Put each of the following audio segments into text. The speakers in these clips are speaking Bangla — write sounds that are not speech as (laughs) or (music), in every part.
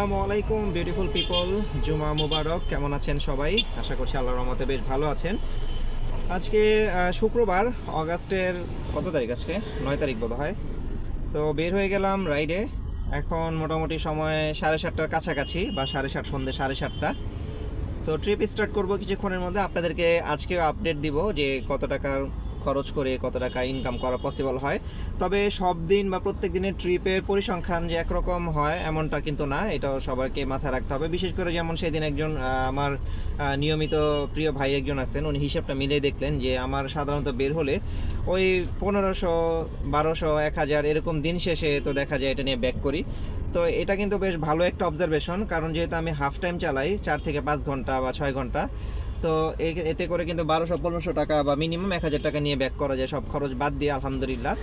আসসালামু আলাইকুম বিউটিফুল পিপল জুমা মুবারক, কেমন আছেন সবাই? আশা করছি আল্লাহর রহমতে বেশ ভালো আছেন। আজকে শুক্রবার, অগাস্টের, কত তারিখ আজকে? নয় তারিখ বোধ হয় তো বের হয়ে গেলাম রাইডে এখন মোটামুটি সময় সাড়ে সাতটার কাছাকাছি বা সাড়ে সাত সন্ধ্যে সাড়ে সাতটা। তো ট্রিপ স্টার্ট করব কিছুক্ষণের মধ্যে। আপনাদেরকে আজকে আপডেট দিব যে কত টাকার খরচ করে কত টাকা ইনকাম করা পসিবল হয়। তবে সব দিন বা প্রত্যেক দিনের ট্রিপের পরিসংখ্যান যে একরকম হয়, এমনটা কিন্তু না। এটাও সবাইকে মাথায় রাখতে হবে। বিশেষ করে যেমন সেদিন একজন আমার নিয়মিত প্রিয় ভাই একজন আছেন, উনি হিসাবটা মিলিয়ে দেখলেন যে আমার সাধারণত বের হলে ওই পনেরোশো, বারোশো, এক হাজার এরকম দিন শেষে তো দেখা যায় এটা নিয়ে ব্যাক করি। তো এটা কিন্তু বেশ ভালো একটা অবজারভেশন কারণ যেহেতু আমি হাফ টাইম চালাই, চার থেকে পাঁচ ঘণ্টা বা ছয় ঘণ্টা তো এতে করে কিন্তু বারোশো, পনেরোশো টাকা বা মিনিমাম এক হাজার টাকা নিয়ে ব্যাক করা যায়, সব খরচ বাদ দিয়ে আলহামদুলিল্লাহ।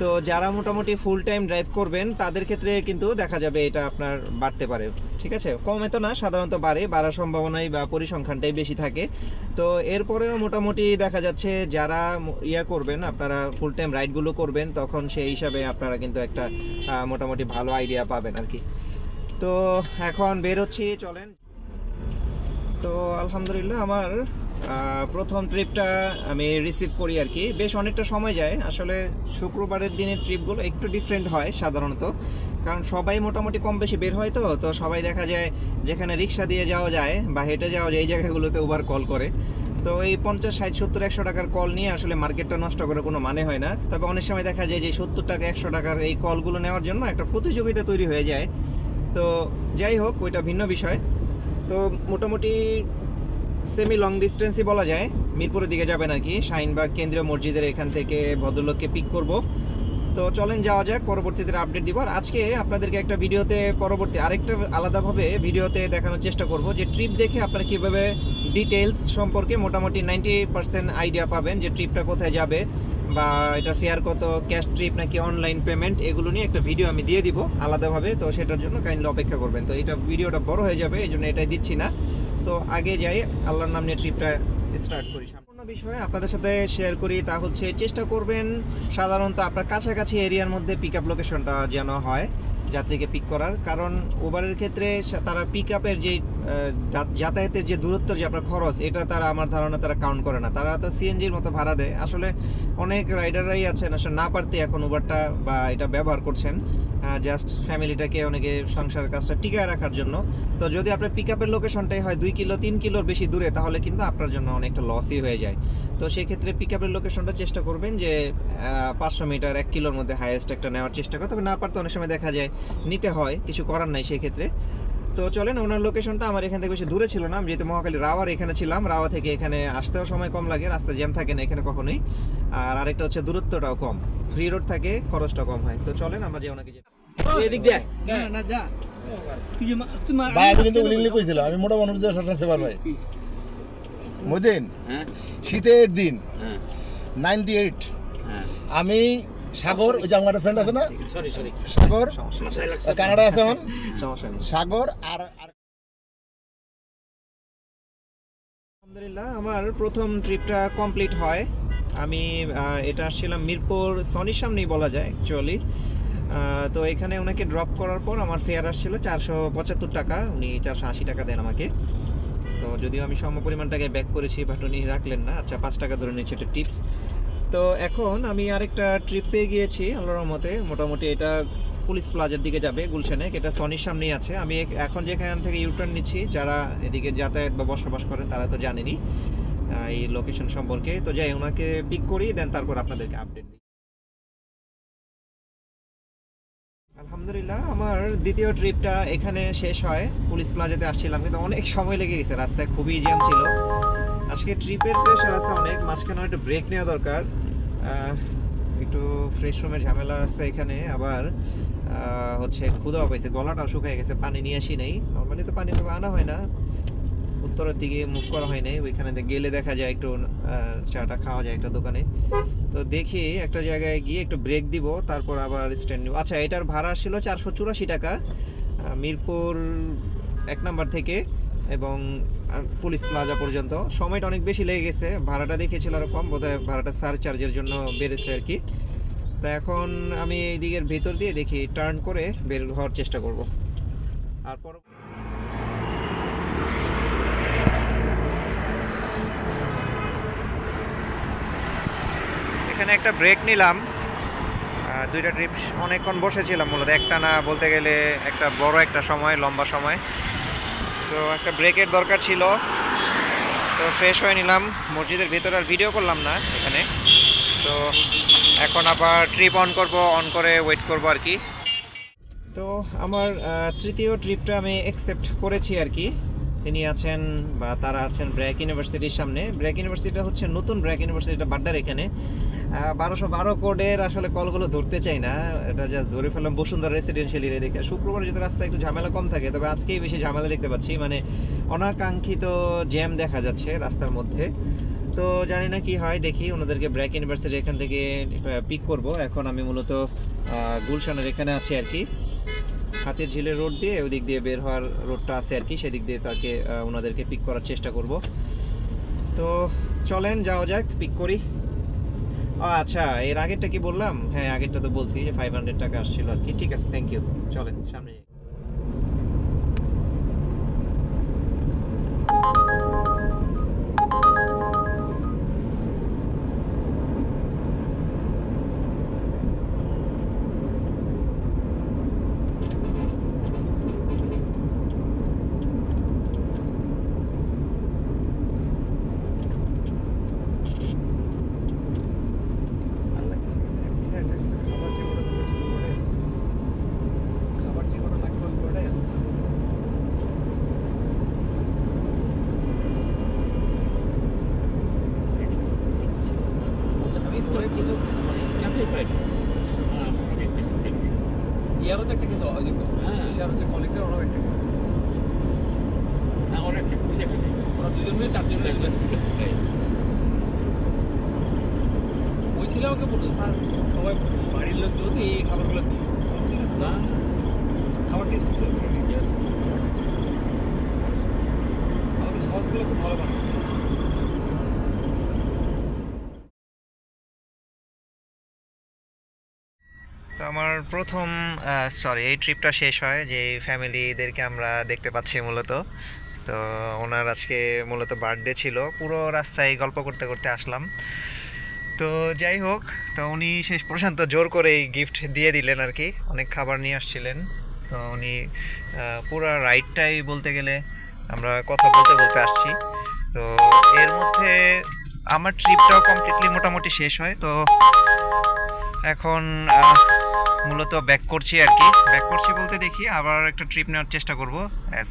তো যারা মোটামুটি ফুল টাইম ড্রাইভ করবেন, তাদের ক্ষেত্রে কিন্তু দেখা যাবে এটা আপনার বাড়তে পারে। ঠিক আছে? কমে তো না, সাধারণত বাড়ে, বাড়ার সম্ভাবনাই বা পরিসংখ্যানটাই বেশি থাকে। তো এরপরেও মোটামুটি দেখা যাচ্ছে, যারা ইয়া করবেন, আপনারা ফুল টাইম রাইডগুলো করবেন, তখন সেই হিসাবে আপনারা কিন্তু একটা মোটামুটি ভালো আইডিয়া পাবেন আর কি। তো এখন বের হচ্ছি, চলেন। তো আলহামদুলিল্লাহ আমার প্রথম ট্রিপটা আমি রিসিভ করি আর কি। বেশ অনেকটা সময় যায়। আসলে শুক্রবারের দিনের ট্রিপগুলো একটু ডিফারেন্ট হয় সাধারণত। কারণ সবাই মোটামুটি কম বেশি বের হয় তো তো সবাই দেখা যায় যেখানে রিক্সা দিয়ে যাওয়া যায় বা হেঁটে যাওয়া যায়, এই জায়গাগুলোতে উবার কল করে। তো এই পঞ্চাশ, ষাট, সত্তর, একশো টাকার কল নিয়ে আসলে মার্কেটটা নষ্ট করে কোনো মানে হয় না। তবে অনেক সময় দেখা যায় যে সত্তর টাকা, একশো টাকার এই কলগুলো নেওয়ার জন্য একটা প্রতিযোগিতা তৈরি হয়ে যায়। তো যাই হোক, ওইটা ভিন্ন বিষয়। তো মোটামুটি সেমি লং ডিস্টেন্সই বলা যায়। মিরপুরের দিকে যাবেন আর কি। শাহিনবাগ কেন্দ্রীয় মসজিদের এখান থেকে ভদ্রলোককে পিক করব। তো চলেন যাওয়া যাক, পরবর্তীতে আপডেট দিব। আর আজকে আপনাদেরকে একটা ভিডিওতে পরবর্তী আরেকটা আলাদাভাবে ভিডিওতে দেখানোর চেষ্টা করব, যে ট্রিপ দেখে আপনারা কীভাবে ডিটেলস সম্পর্কে মোটামুটি নাইনটি পার্সেন্ট আইডিয়া পাবেন যে ট্রিপটা কোথায় যাবে। বা এটা ফেয়ার কত ক্যাশ ট্রিপ নাকি অনলাইন পেমেন্ট এগুলো নিয়ে একটা ভিডিও আমি দিয়ে দিব আলাদাভাবে। তো সেটার জন্য কাইন্ডলি অপেক্ষা করবেন। তো এটা ভিডিওটা বড় হয়ে যাবে এই জন্য এটাই দিচ্ছি না। তো আগে যাই, আল্লাহর নাম নিয়ে ট্রিপটা স্টার্ট করি সম্পূর্ণ বিষয়ে আপনাদের সাথে শেয়ার করি, তা হচ্ছে, চেষ্টা করবেন সাধারণত আপনার কাছাকাছি এরিয়ার মধ্যে পিক আপ লোকেশনটা যেন হয়। যাত্রীকে পিক করার। কারণ উবারের ক্ষেত্রে তারা পিক আপের যে যাতায়াতের যে দূরত্বের যে আপনার খরচ, এটা তারা আমার ধারণা তারা কাউন্ট করে না। তারা তো সিএনজির মতো ভাড়া দেয়। আসলে অনেক রাইডাররাই আছেন। আসলে না পারতে এখন উবারটা বা এটা ব্যবহার করছেন। জাস্ট ফ্যামিলিটাকে অনেকে সংসার কাজটা টিকায় রাখার জন্য। তো যদি আপনার পিক আপের লোকেশনটাই হয়, দুই কিলো, তিন কিলোর বেশি দূরে, তাহলে কিন্তু আপনার জন্য অনেকটা লসই হয়ে যায়। তো সেক্ষেত্রে পিক আপের লোকেশনটা চেষ্টা করবেন যে পাঁচশো মিটার, এক কিলোর মধ্যে হায়েস্ট একটা নেওয়ার চেষ্টা করে। তবে না পারতে অনেক সময় দেখা যায়, নিতে হয়, কিছু করার নাই সেক্ষেত্রে। তো চলেন, ওনার লোকেশনটা আমার এখান থেকে বেশি দূরে ছিল না। আমি যেহেতু মহাকালী রাওয়ার এখানে ছিলাম, রাওয়া থেকে এখানে আসতেও সময় কম লাগে রাস্তা জ্যাম থাকে না এখানে কখনোই। আর আরেকটা হচ্ছে দূরত্বটাও কম। ফ্রি রোড থাকে খরচটা কম হয়। তো চলেন, আমরা যে ওনাকে এদিক দিয়ে না না যা। তুই যে মা- তুই মা- ভাই আমি কিন্তু উলিংলি কইছিলাম আমি মোটা মানুষ সবসময় ফেভার ভাই। মদিন হ্যাঁ। শীতের দিন হ্যাঁ। নাইনটি এইট হ্যাঁ। আমি সাগর ওই যে আমার ফ্রেন্ড আছে না? সরি সরি সাগর কানাডা আছে এখন? সাগর আর আর- আলহামদুলিল্লাহ আমার প্রথম ট্রিপটা কমপ্লিট হয়। আমি এটা আসছিলাম মিরপুর সনির সামনেই বলা যায় অ্যাকচুয়ালি তো এখানে ওনাকে ড্রপ করার পর আমার ফেয়ার আসছিল চারশো পঁচাত্তর টাকা। উনি চারশো আশি টাকা দেন আমাকে। তো যদিও আমি সম পরিমাণ টাকায় ব্যাক করেছি বাট উনি রাখলেন না। আচ্ছা পাঁচ টাকা ধরে নিচ্ছে এটা টিপস তো এখন আমি আরেকটা ট্রিপ পেয়ে গিয়েছি আল্লাহর মতে মোটামুটি এটা পুলিশ প্লাজার দিকে যাবে গুলশানে এটা সনির সামনেই আছে। আমি এখন যেখান থেকে ইউটার্ন নিচ্ছি যারা এদিকে যাতায়াত বা বসবাস করেন তারা তো জানেনই আহ, এই লোকেশন সম্পর্কে। তো যাই ওনাকে পিক করি দেন তারপর আপনাদেরকে আপডেট দিই। আলহামদুলিল্লাহ, আমার দ্বিতীয় ট্রিপটা এখানে শেষ হয়, পুলিশ প্লাজাতে আসছিলাম, কিন্তু অনেক সময় লেগে গেছে, রাস্তায় খুবই জ্যাম ছিল। আজকে ট্রিপের প্রেশার আছে অনেক, মাঝখানে একটু ব্রেক নেওয়া দরকার। একটু ফ্রেশ রুমের ঝামেলা আছে এখানে, আবার হচ্ছে ক্ষুদাও পাইছে, গলাটাও শুকিয়ে গেছে, পানি নিয়ে আসি নেই। নর্মালি তো পানি আনা হয় না। উত্তরের দিকে মুভ করা হয় নাই। ওইখানে গেলে দেখা যায় একটু চাটা খাওয়া যায় একটা দোকানে। তো দেখি একটা জায়গায় গিয়ে একটু ব্রেক দিব, তারপর আবার স্ট্যান্ড নিব। আচ্ছা এটার ভাড়া ছিল চারশো চুরাশি টাকা মিরপুর এক নাম্বার থেকে এবং পুলিশ প্লাজা পর্যন্ত। সময়টা অনেক বেশি লেগে গেছে, ভাড়াটা দেখেছিল আরও কম, বোধহয় ভাড়াটা সার চার্জের জন্য বেড়েছে আর কি। তো এখন আমি এই দিকের ভেতর দিয়ে দেখি টার্ন করে বের হওয়ার চেষ্টা করব। আর পর এখানে একটা ব্রেক নিলাম। দুইটা ট্রিপ অনেকক্ষণ বসেছিলাম মূলত। একটা না বলতে গেলে একটা বড় একটা সময়, লম্বা সময়। তো একটা ব্রেকের দরকার ছিল। তো ফ্রেশ হয়ে নিলাম। মসজিদের ভিতরে আর ভিডিও করলাম না এখানে। তো এখন আবার ট্রিপ অন করব অন করে ওয়েট করব আর কি। তো আমার তৃতীয় ট্রিপটা আমি অ্যাকসেপ্ট করেছি আর কি। তিনি আছেন বা তারা আছেন ব্র্যাক ইউনিভার্সিটির সামনে। ব্র্যাক ইউনিভার্সিটিটা হচ্ছে নতুন ব্র্যাক ইউনিভার্সিটিটা বাড্ডার এখানে। বারোশো বারো কোডের আসলে কলগুলো ধরতে চাই না। এটা যা ধরে ফেললাম বসুন্ধরা রেসিডেন্সিয়াল এরিয়া দেখে। শুক্রবার যদি রাস্তায় একটু ঝামেলা কম থাকে, তবে আজকেই বেশি ঝামেলা দেখতে পাচ্ছি। মানে অনাকাঙ্ক্ষিত জ্যাম দেখা যাচ্ছে রাস্তার মধ্যে। তো জানি না কি হয়, দেখি ওনাদেরকে ব্র্যাক ইউনিভার্সিটি এখান থেকে পিক করব। এখন আমি মূলত গুলশানের এখানে আছি আর কি। হাতের ঝিলের রোড দিয়ে ওই দিক দিয়ে বের হওয়ার রোডটা আছে আর কি। সেদিক দিয়ে তাকে ওনাদেরকে পিক করার চেষ্টা করব। তো চলেন, যাওয়া যাক পিক করি। আচ্ছা এর আগেরটা কি বললাম? হ্যাঁ আগেরটা তো বলছি যে ফাইভ হান্ড্রেড টাকা আসছিল আর কি। ঠিক আছে থ্যাংক ইউ চলেন, সামনে যাই। খাবার যে কটা লাগবে ওই কটাই আছে আমি ওরে কিছু ইয়ারও তো একটা কিছু ওই যে ইয়ার হচ্ছে কলেক্টর ওরাও একটা কিছু ওরা দুজন মিলে চারজন মিলে ওই ছেলে আমাকে বলতো স্যার সবাই বাড়ির লোক যদি এই খাবারগুলো দিই ঠিক আছে না খাবার টেস্ট ছিল তো? আমাদের সসগুলো খুব ভালো বানিয়েছে। তো আমার প্রথম সরি এই ট্রিপটা শেষ হয় যে ফ্যামিলিদেরকে আমরা দেখতে পাচ্ছি মূলত। তো ওনার আজকে মূলত বার্থডে ছিল। পুরো রাস্তায় গল্প করতে করতে আসলাম। তো যাই হোক, তো উনি শেষ পর্যন্ত জোর করে এই গিফট দিয়ে দিলেন আর কি। অনেক খাবার নিয়ে আসছিলেন। তো উনি পুরো রাইডটাই বলতে গেলে আমরা কথা বলতে বলতে আসছি। তো এর মধ্যে আমার ট্রিপটাও কমপ্লিটলি মোটামুটি শেষ হয়। তো এখন মূলত ব্যাক করছি আর কি। ব্যাক করছি বলতে দেখি, আবার একটা ট্রিপ নেওয়ার চেষ্টা করব। অ্যাজ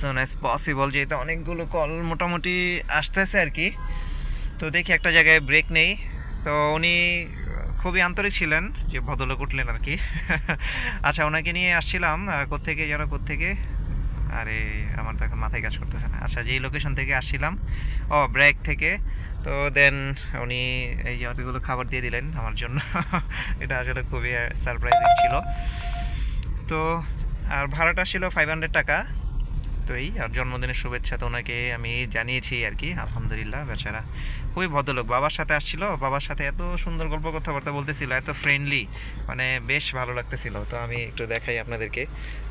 সোন অ্যাজ পসিবল যেহেতু অনেকগুলো কল মোটামুটি আসতেছে আর কি। তো দেখি একটা জায়গায় ব্রেক নেই। তো উনি খুবই আন্তরিক ছিলেন যে ভদ্রলোক উঠলেন আর কি। (laughs) আচ্ছা ওনাকে নিয়ে আসছিলাম আহ, কোত্থেকে যেন কোত্থেকে? আরে আমার তো এখন মাথায় কাজ করতেছে না। আচ্ছা যেই লোকেশন থেকে আসছিলাম ও ব্রেক থেকে তো দেন উনি এই যে অতগুলো খাবার দিয়ে দিলেন আমার জন্য। (laughs) এটা আসলে খুবই সারপ্রাইজিং ছিল। তো আর ভাড়াটা ছিল ফাইভ হান্ড্রেড টাকা। তো এই আর জন্মদিনের শুভেচ্ছা তো ওনাকে আমি জানিয়েছি আর কি আলহামদুলিল্লাহ বেচারা। খুবই ভদ্রলোক। বাবার সাথে আসছিল, বাবার সাথে এত সুন্দর গল্প কথাবার্তা বলতেছিল, এত ফ্রেন্ডলি মানে বেশ ভালো লাগতেছিল। তো আমি একটু দেখাই আপনাদেরকে।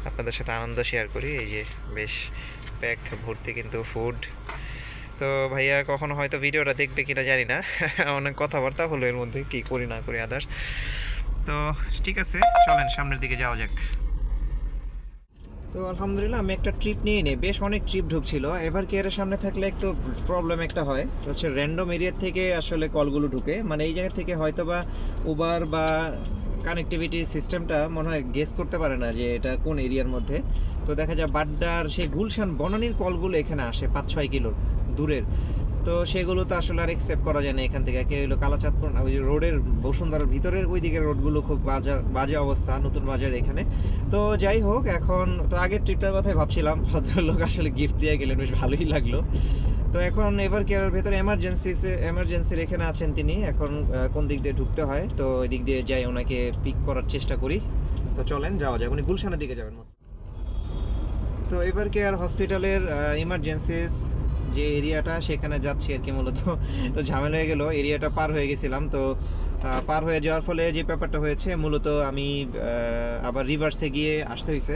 আপনাদের সাথে আনন্দ শেয়ার করি, এই যে বেশ প্যাক ভর্তি কিন্তু ফুড তো ভাইয়া, কখনো হয়তো ভিডিওটা দেখবে কিনা জানি না। অনেক কথাবার্তা হলো এর মধ্যে, কি করি না করি আদার্স তো ঠিক আছে, চলেন সামনের দিকে যাওয়া যাক। তো আলহামদুলিল্লাহ, আমি একটা ট্রিপ নিয়ে নিই। বেশ অনেক ট্রিপ ঢুকছিল। এবার কি সামনে থাকলে একটু প্রবলেম একটা হয়। হচ্ছে র্যান্ডম এরিয়ার থেকে আসলে কলগুলো ঢুকে। মানে এই জায়গা থেকে হয়তো বা উবার বা কানেক্টিভিটি সিস্টেমটা মনে হয় গেস করতে পারে না যে এটা কোন এরিয়ার মধ্যে। তো দেখা যায় বাড্ডার সেই গুলশান বনানির কলগুলো এখানে আসে পাঁচ ছয় কিলোর দূরের। তো সেগুলো তো আসলে আর অ্যাকসেপ্ট করা যায় না এখান থেকে। একে হলো কালাচাঁদপুর না, ওই রোডের বসুন্ধরার ভিতরের ওই দিকের রোডগুলো খুব বাজার বাজে অবস্থা নতুন বাজার এখানে। তো যাই হোক এখন তো আগের ট্রিপটার কথাই ভাবছিলাম ভদ্রলোক আসলে গিফট দিয়ে গেলেন বেশ ভালোই লাগল। তো এখন এবার কেয়ারের ভেতরে এমার্জেন্সি এমার্জেন্সির এখানে আছেন তিনি। এখন কোন দিক দিয়ে ঢুকতে হয় তো ওই দিক দিয়ে যাই ওনাকে পিক করার চেষ্টা করি। তো চলেন যাওয়া যায় উনি গুলশানের দিকে যাবেন তো এবার কেয়ার হসপিটালের ইমার্জেন্সিস যে এরিয়াটা সেখানে যাচ্ছি আর কি মূলত। তো ঝামেলা হয়ে গেল, এরিয়াটা পার হয়ে গেছিলাম। তো পার হয়ে যাওয়ার ফলে যে ব্যাপারটা হয়েছে, মূলত আমি আবার রিভার্সে গিয়ে আসতে হয়েছে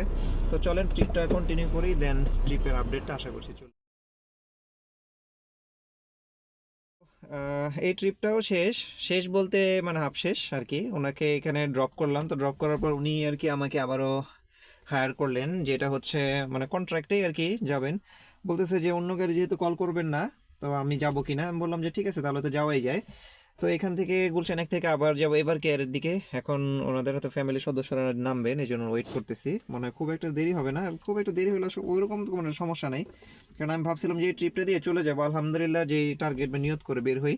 তো চলেন ট্রিপটা কন্টিনিউ করি দেন ট্রিপের আপডেটটা আশা করছি চল এই ট্রিপটাও শেষ। শেষ বলতে মানে হাফ শেষ আর কি। ওনাকে এখানে ড্রপ করলাম। তো ড্রপ করার পর উনি আর কি আমাকে আবারও হায়ার করলেন, যেটা হচ্ছে মানে কন্ট্রাক্টেই আর কি যাবেন। বলতেছে যে, অন্য গাড়ি যেহেতু কল করবেন না, তো আমি যাব কিনা? আমি বললাম যে, ঠিক আছে, তাহলে তো যাওয়াই যায়। তো এখান থেকে গুলশান এক থেকে আবার যাব, এবার কেয়ারের দিকে। এখন ওনাদের হয়তো ফ্যামিলির সদস্যরা নামবেন, এই জন্য ওয়েট করতেছি। মানে খুব একটা দেরি হবে না, খুব একটা দেরি হলে ওইরকম কোনো সমস্যা নেই। কারণ আমি ভাবছিলাম যে, এই ট্রিপটা দিয়ে চলে যাব। আলহামদুলিল্লাহ যে টার্গেট বা নিয়ত করে বের হই,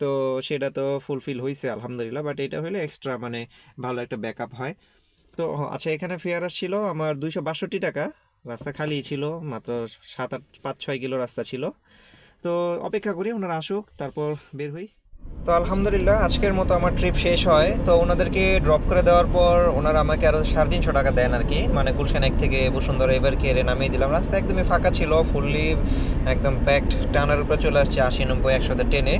তো সেটা তো ফুলফিল হয়েছে আলহামদুলিল্লাহ। বাট এটা হলে এক্সট্রা মানে ভালো একটা ব্যাকআপ হয়। তো আচ্ছা এখানে ফেয়ার ছিল আমার দুইশো বাষট্টি টাকা। রাস্তা খালি ছিল, মাত্র সাত আট, পাঁচ ছয় কিলো রাস্তা ছিল। তো অপেক্ষা করি, ওনারা আসুক, তারপর বের হই। তো আলহামদুলিল্লাহ, আজকের মতো আমার ট্রিপ শেষ হয়। তো ওনাদেরকে ড্রপ করে দেওয়ার পর ওনারা আমাকে আরও সাড়ে তিনশো টাকা দেন আর কি। মানে গুলশান এক থেকে বসুন্ধরা এবার কে নামিয়ে দিলাম। রাস্তা একদমই ফাঁকা ছিল ফুললি একদম প্যাকড টানার উপরে চলে আসছে আশি, নব্বই একশোতে টেনে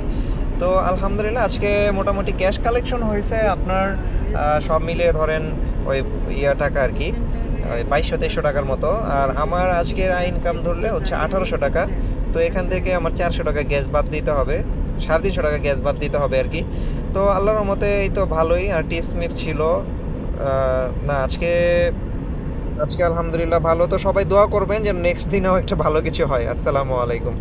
তো আলহামদুলিল্লাহ, আজকে মোটামুটি ক্যাশ কালেকশন হয়েছে। আপনার সব মিলিয়ে ধরেন ওই ইয়া টাকা আর কি। বাইশশো, তেইশশো টাকার মতো। আর আমার আজকের ইনকাম ধরলে হচ্ছে আঠারোশো টাকা। তো এখান থেকে আমার চারশো টাকা গ্যাস বাদ দিতে হবে। সাড়ে তিনশো টাকা গ্যাস বাদ দিতে হবে আর কি। তো আল্লাহর মতে এই তো ভালোই, আর টিপস মিপস ছিল। না, আজকে আজকে আলহামদুলিল্লাহ ভালো। তো সবাই দোয়া করবেন যেন নেক্সট দিনেও একটা ভালো কিছু হয়। আসসালামু আলাইকুম।